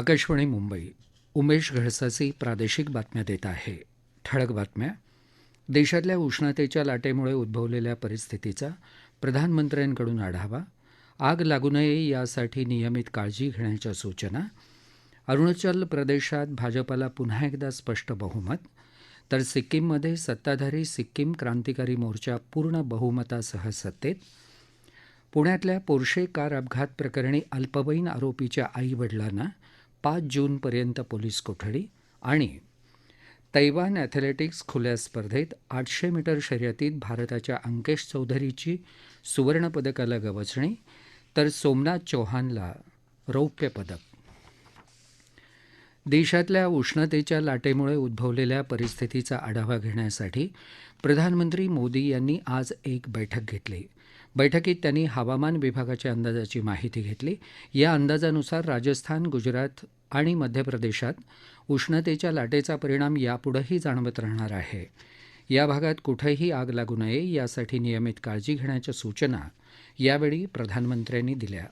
आकाशवाणी मुंबई उमेश घडसाची प्रादेशिक बातम्या देत आहे. ठळक बातम्या. देशातल्या उष्णतेच्या लाटेमुळे उद्भवलेल्या परिस्थितीचा प्रधानमंत्र्यांकडून आढावा. आग लागू नये यासाठी नियमित काळजी घेण्याच्या सूचना. अरुणाचल प्रदेशात भाजपाला पुन्हा एकदा स्पष्ट बहुमत. तर सिक्कीममध्ये सत्ताधारी सिक्कीम क्रांतिकारी मोर्चा पूर्ण बहुमतासह सत्तेत. पुण्यातल्या पोर्शे कार अपघात प्रकरणी अल्पवयीन आरोपीच्या आईवडिलांना पाच जूनपर्यंत पोलीस कोठडी आणि तैवान ॲथलेटिक्स खुल्या स्पर्धेत आठशे मीटर शर्यतीत भारताच्या अंकेश चौधरीची सुवर्णपदकाला गवसणी तर सोमनाथ चौहानला रौप्य पदक. देशातल्या उष्णतेच्या लाटेमुळे उद्भवलेल्या परिस्थितीचा आढावा घेण्यासाठी प्रधानमंत्री मोदी यांनी आज एक बैठक घेतली. बैठकीत त्यांनी हवामान विभागाच्या अंदाजाची माहिती घेतली. या अंदाजानुसार राजस्थान गुजरात आणि मध्य प्रदेशात उष्णतेच्या लाटेचा परिणाम यापुढेही जाणवत राहणार आहे. या भागात कुठेही आग लागू नये यासाठी नियमित काळजी घेण्याच्या सूचना यावेळी प्रधानमंत्र्यांनी दिल्या.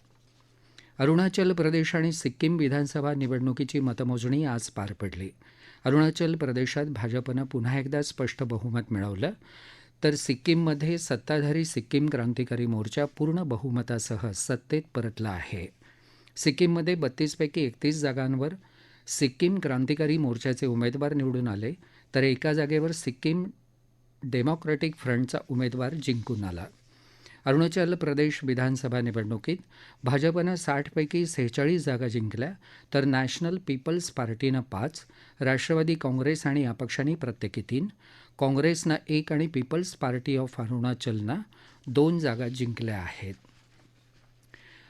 अरुणाचल प्रदेश आणि सिक्कीम विधानसभा निवडणुकीची मतमोजणी आज पार पडली. अरुणाचल प्रदेशात भाजपनं पुन्हा एकदा स्पष्ट बहुमत मिळवलं. तर सिक्कीममध्ये सत्ताधारी सिक्कीम क्रांतिकारी मोर्चा पूर्ण बहुमतासह सत्तेत परतला आहे. सिक्कीममध्ये बत्तीसपैकी एकतीस जागांवर सिक्कीम क्रांतिकारी मोर्चाचे उमेदवार निवडून आले तर एका जागेवर सिक्कीम डेमॉक्रेटिक फ्रंटचा उमेदवार जिंकून आला. अरुणाचल प्रदेश विधानसभा निवडणुकीत भाजपनं साठपैकी सेहेचाळीस जागा जिंकल्या तर नॅशनल पीपल्स पार्टीनं पाच राष्ट्रवादी काँग्रेस आणि अपक्षांनी प्रत्येकी तीन काँग्रेसनं एक आणि पीपल्स पार्टी ऑफ अरुणाचलनं दोन जागा जिंकल्या आहेत.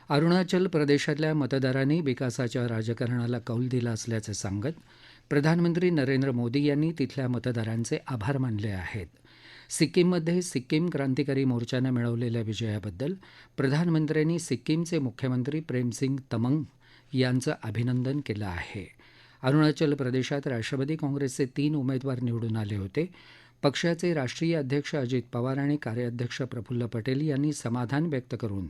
अरुणाचल प्रदेशातल्या मतदारांनी विकासाच्या राजकारणाला कौल दिला असल्याचं सांगत प्रधानमंत्री नरेंद्र मोदी यांनी तिथल्या मतदारांचे आभार मानले आहेत. सिक्कीममध्ये सिक्कीम क्रांतिकारी मोर्चानं मिळवलेल्या विजयाबद्दल प्रधानमंत्र्यांनी सिक्कीमचे मुख्यमंत्री प्रेमसिंग तमंग यांचं अभिनंदन केलं आहे. अरुणाचल प्रदेशात राष्ट्रवादी काँग्रेसचे तीन उमेदवार निवडून आले होते. पक्षाचे राष्ट्रीय अध्यक्ष अजित पवार आणि कार्याध्यक्ष प्रफुल्ल पटेल यांनी समाधान व्यक्त करून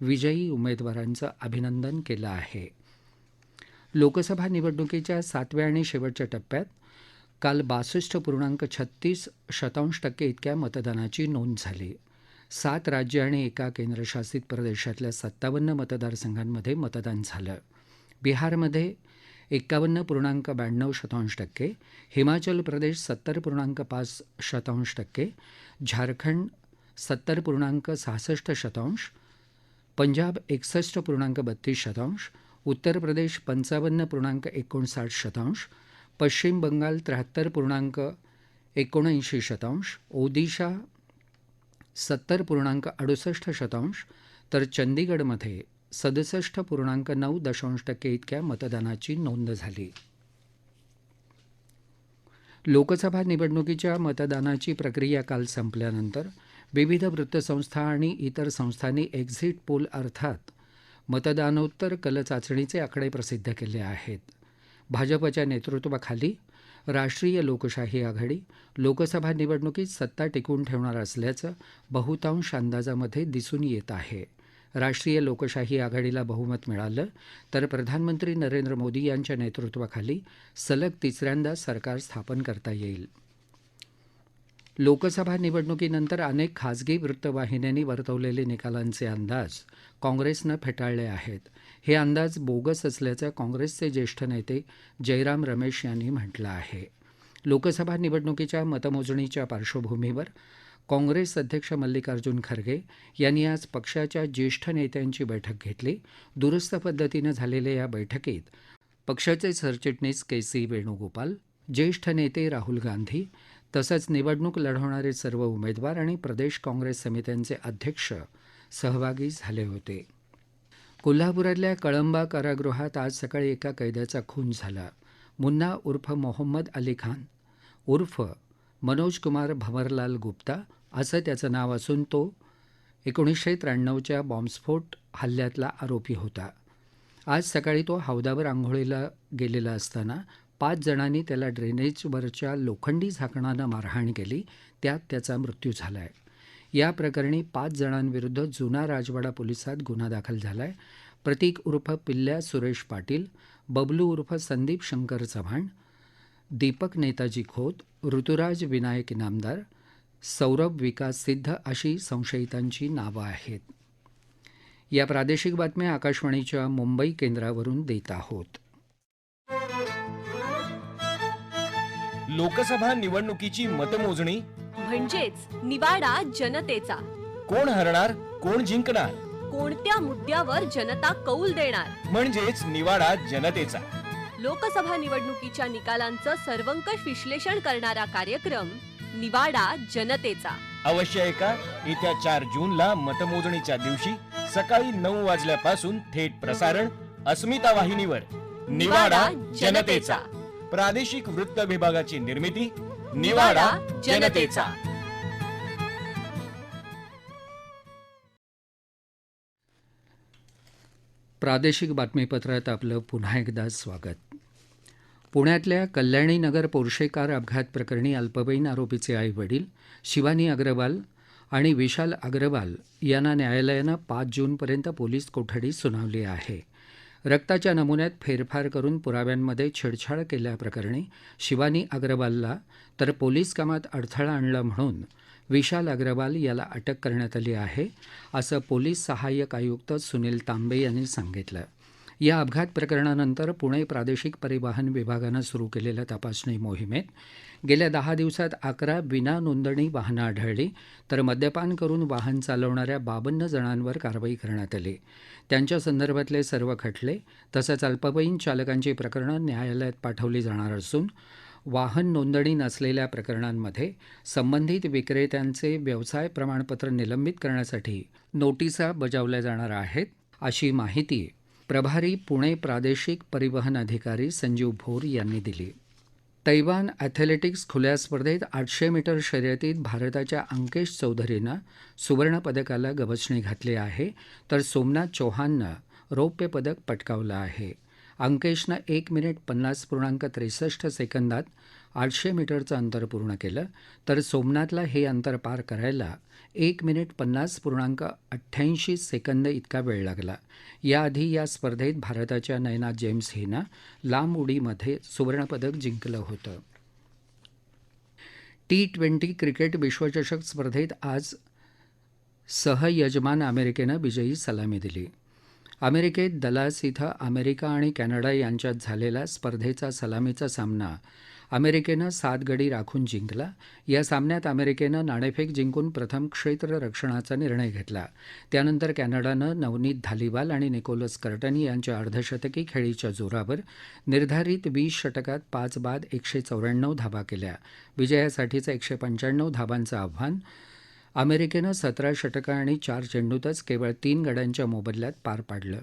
विजयी उमेदवारांचं अभिनंदन केलं आहे. लोकसभा निवडणुकीच्या सातव्या आणि शेवटच्या टप्प्यात काल बासष्ट पूर्णांक छत्तीस शतांश टक्के इतक्या मतदानाची नोंद झाली. सात राज्य आणि एका केंद्रशासित प्रदेशातल्या सत्तावन्न मतदारसंघांमध्ये मतदान झालं. बिहारमध्ये एक्कावन्न पूर्णांक ब्याण्णव शतांश टक्के हिमाचल प्रदेश सत्तर पूर्णांक पाच शतांश टक्के झारखंड सत्तर पूर्णांक सहासष्ट शतांश पंजाब एकसष्ट पूर्णांक बत्तीस शतांश उत्तर प्रदेश पंचावन्न पूर्णांक एकोणसाठ शतांश पश्चिम बंगाल त्र्याहत्तर पूर्णांक एकोणऐंशी शतांश ओदिशा सत्तर पूर्णांक अडुसष्ट शतांश तर चंदीगडमध्ये सदुसष्ट पूर्णांक नऊ दशांश टक्के इतक्या मतदानाची नोंद झाली. लोकसभा निवडणुकीच्या मतदानाची प्रक्रिया काल संपल्यानंतर विविध वृत्तसंस्था आणि इतर संस्थांनी एक्झिट पोल अर्थात मतदानोत्तर कलचाचणीचे आकडे प्रसिद्ध केले आहेत. भाजपच्या नेतृत्वाखाली राष्ट्रीय लोकशाही आघाडी लोकसभा निवडणुकीत सत्ता टिकवून ठेवणार असल्याचं बहुतांश अंदाजामध्ये दिसून येत आहे. राष्ट्रीय लोकशाही आघाडीला बहुमत मिळालं तर प्रधानमंत्री नरेंद्र मोदी यांच्या नेतृत्वाखाली सलग तिसऱ्यांदा सरकार स्थापन करता येईल. लोकसभा निवडणुकीनंतर अनेक खासगी वृत्तवाहिन्यांनी वर्तवलेले निकालांचे अंदाज काँग्रेसनं फेटाळले आहेत. हे अंदाज बोगस असल्याचं काँग्रेसचे ज्येष्ठ नेते जयराम रमेश यांनी म्हटलं आहे. लोकसभा निवडणुकीच्या मतमोजणीच्या पार्श्वभूमीवर काँग्रेस अध्यक्ष मल्लिकार्जुन खरगे यांनी आज पक्षाच्या ज्येष्ठ नेत्यांची बैठक घेतली. दुरुस्त पद्धतीनं झालेल्या या बैठकीत पक्षाचे सरचिटणीस के सी वेणुगोपाल ज्येष्ठ नेते राहुल गांधी तसंच निवडणूक लढवणारे सर्व उमेदवार आणि प्रदेश काँग्रेस समित्यांचे अध्यक्ष सहभागी झाले होते. कोल्हापुरातल्या कळंबा कारागृहात आज सकाळी एका कैद्याचा खून झाला. मुन्ना उर्फ मोहम्मद अली खान उर्फ मनोज कुमार भंवरलाल गुप्ता असं त्याचं नाव असून तो एकोणीसशे त्र्याण्णवच्या बॉम्बस्फोट हल्ल्यातला आरोपी होता. आज सकाळी तो हौदावर आंघोळीला गेलेला असताना पाच जणांनी त्याला ड्रेनेजवरच्या लोखंडी झाकणानं मारहाण केली. त्यात त्याचा मृत्यू झाला आहे या प्रकरणी पाच जणांविरुद्ध जुना राजवाडा पोलिसात गुन्हा दाखल झाला आहे प्रतीक उर्फ पिल्ल्या सुरेश पाटील बबलू उर्फ संदीप शंकर चव्हाण दीपक नेताजी खोत ऋतुराज विनायक इनामदार सौरभ विकास सिद्ध अशी संशयितांची नावं आहेत. या प्रादेशिक बातम्या आकाशवाणीच्या मुंबई केंद्रावरून देत आहोत. लोकसभा निवडणुकीची मतमोजणी? म्हणजेच निवाडा जनतेचा. कोण हरणार कोण जिंकणार? कोणत्या मुद्द्यावर जनता कौल देणार? म्हणजेच निवाडा जनतेचा. लोकसभा निवडणुकीच्या निकालांचं सर्वंकष विश्लेषण करणारा कार्यक्रम निवाडा जनतेचा. अवश्य ऐका येत्या चार जूनला मतमोजणीच्या दिवशी सकाळी नऊ वाजल्यापासून थेट प्रसारण अस्मिता वाहिनीवर. निवाडा जनतेचा. प्रादेशिक वृत्त विभागाची निर्मिती निवाडा जनतेचा. प्रादेशिक बातमीपत्रात आपलं पुन्हा एकदा स्वागत. पुण्यातल्या कल्याणी नगर पोर्शे कार अपघात प्रकरणी अल्पवयीन आरोपीचे आई वडील शिवानी अग्रवाल आणि विशाल अग्रवाल यांना न्यायालयानं पाच जूनपर्यंत पोलीस कोठडी सुनावली आहे. रक्ताच्या नमुन्यात फेरफार करून पुराव्यांमध्ये छेडछाड केल्याप्रकरणी शिवानी अग्रवालला तर पोलीस कामात अडथळा आणला म्हणून विशाल अग्रवाल याला अटक करण्यात आली आहे असं पोलीस सहाय्यक आयुक्त सुनील तांबे यांनी सांगितलं. या अपघात प्रकरणानंतर पुणे प्रादेशिक परिवहन विभागानं सुरू केलेल्या तपासणी मोहिमेत गेल्या दहा दिवसात अकरा विना नोंदणी वाहनं आढळली तर मद्यपान करून वाहन चालवणाऱ्या बावन्न जणांवर कारवाई करण्यात आली. त्यांच्या संदर्भातले सर्व खटले तसंच अल्पवयीन चालकांची प्रकरणं न्यायालयात पाठवली जाणार असून वाहन नोंदणी नसलेल्या प्रकरणांमध्ये संबंधित विक्रेत्यांचे व्यवसाय प्रमाणपत्र निलंबित करण्यासाठी नोटिसा बजावल्या जाणार आहेत अशी माहिती प्रभारी पुणे प्रादेशिक परिवहन अधिकारी संजीव भोर यांनी दिली. तैवान ॲथलेटिक्स खुल्या स्पर्धेत आठशे मीटर शर्यतीत भारताच्या अंकेश चौधरीनं सुवर्णपदकाला गवसणी घातली आहे तर सोमनाथ चौहाननं रौप्य पदक पटकावलं आहे. अंकेशनं एक मिनिट पन्नास पूर्णांक त्रेसष्ट सेकंदात आठशे मीटरचं अंतर पूर्ण केलं तर सोमनाथला हे अंतर पार करायला एक मिनिट पन्नास पूर्णांक अठ्ठ्याऐंशी सेकंद इतका वेळ लागला. याआधी या स्पर्धेत भारताच्या नयना जेम्स हिनं लांब उडीमध्ये सुवर्णपदक जिंकलं होतं. टी ट्वेंटी क्रिकेट विश्वचषक स्पर्धेत आज सहयजमान अमेरिकेनं विजयी सलामी दिली. अमेरिकेत दलास इथं अमेरिका आणि कॅनडा यांच्यात झालेला स्पर्धेचा सलामीचा सामना अमेरिकेनं सात गडी राखून जिंकला. या सामन्यात अमेरिकेनं नाणेफेक जिंकून प्रथम क्षेत्ररक्षणाचा निर्णय घेतला. त्यानंतर कॅनडानं नवनीत धालिवाल आणि निकोलस कर्टन यांच्या अर्धशतकी खेळीच्या जोरावर निर्धारित वीस षटकात पाच बाद एकशे चौऱ्याण्णव धाबा केल्या. विजयासाठीचं एकशे पंच्याण्णव धाबांचं आव्हान अमेरिकेनं सतरा षटकं आणि चार चेंडूतच केवळ तीन गड्यांच्या मोबदल्यात पार पाडलं.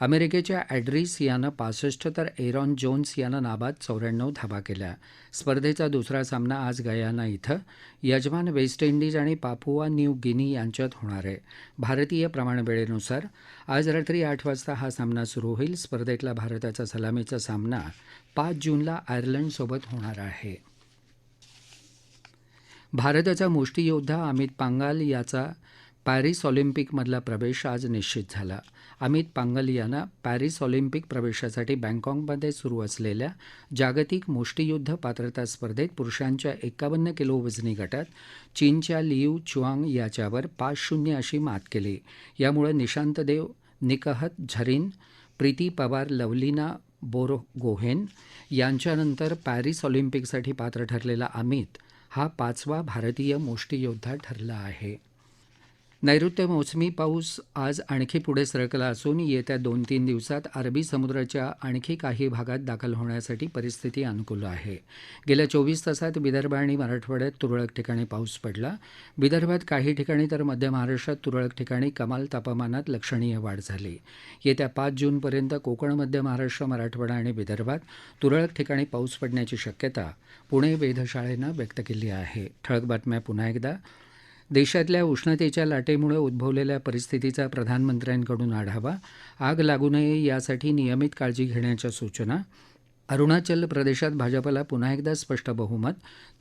अमेरिकेच्या ॲड्रिस यानं पासष्ट तर एरॉन जोन्स यानं नाबाद चौऱ्याण्णव धावा केल्या स्पर्धेचा दुसरा सामना आज गयाना इथं. यजमान वेस्ट इंडिज आणि पापुआ न्यू गिनी यांच्यात होणार आहे. भारतीय प्रमाणवेळेनुसार आज रात्री आठ वाजता हा सामना सुरू होईल. स्पर्धेतला भारताचा सलामीचा सामना पाच जूनला आयर्लंडसोबत होणार आहे. भारताचा मुष्टीयोद्धा अमित पांगाल याचा पॅरिस ऑलिम्पिकमधला प्रवेश आज निश्चित झाला. अमित पांगल यानं पॅरिस ऑलिम्पिक प्रवेशासाठी बँकॉकमध्ये सुरू असलेल्या जागतिक मुष्टीयुद्ध पात्रता स्पर्धेत पुरुषांच्या एकावन्न किलो वजनी गटात चीनच्या लियू चुआंग याच्यावर पाच शून्य अशी मात केली. यामुळे निशांत देव निकहत झरीन प्रीती पवार लवलीना बोरगोहेन यांच्यानंतर पॅरिस ऑलिम्पिकसाठी पात्र ठरलेला अमित हा पाचवा भारतीय मुष्टीयोद्धा ठरला आहे. नैऋत्य मोसमी पाऊस आज आणखी पुढे सरकला असून येत्या दोन तीन दिवसात अरबी समुद्राच्या आणखी काही भागात दाखल होण्यासाठी परिस्थिती अनुकूल आहे. गेल्या चोवीस तासात विदर्भ आणि मराठवाड्यात तुरळक ठिकाणी पाऊस पडला. विदर्भात काही ठिकाणी तर मध्य महाराष्ट्रात तुरळक ठिकाणी कमाल तापमानात लक्षणीय वाढ झाली. येत्या पाच जूनपर्यंत कोकण मध्य महाराष्ट्र मराठवाडा आणि विदर्भात तुरळक ठिकाणी पाऊस पडण्याची शक्यता पुणे वेधशाळेनं व्यक्त केली आहे. ठळक बातम्या पुन्हा एकदा. देशातल्या उष्णतेच्या लाटेमुळे उद्भवलेल्या परिस्थितीचा प्रधानमंत्र्यांकडून आढावा. आग लागू नये यासाठी नियमित काळजी घेण्याच्या सूचना. अरुणाचल प्रदेशात भाजपला पुन्हा एकदा स्पष्ट बहुमत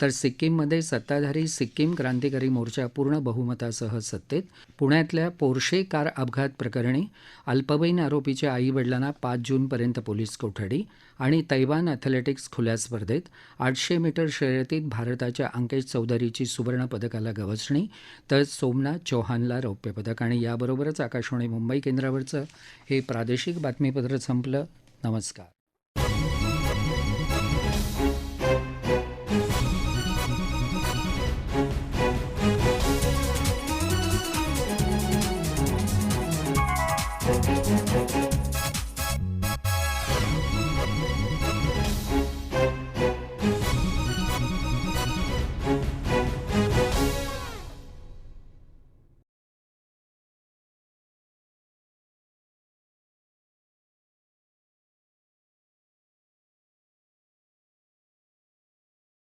तर सिक्कीममध्ये सत्ताधारी सिक्कीम क्रांतिकारी मोर्चा पूर्ण बहुमतासह सत्तेत पुण्यातल्या पोर्शे कार अपघात प्रकरणी अल्पवयीन आरोपीच्या आई वडिलांना पाच जूनपर्यंत पोलीस कोठडी आणि तैवान अथलेटिक्स खुल्या स्पर्धेत आठशे मीटर शर्यतीत भारताच्या अंकेश चौधरीची सुवर्ण पदकाला गवसणी तर सोमनाथ चौहानला रौप्यपदक आणि याबरोबरच आकाशवाणी मुंबई केंद्रावरचं हे प्रादेशिक बातमीपत्र संपलं. नमस्कार.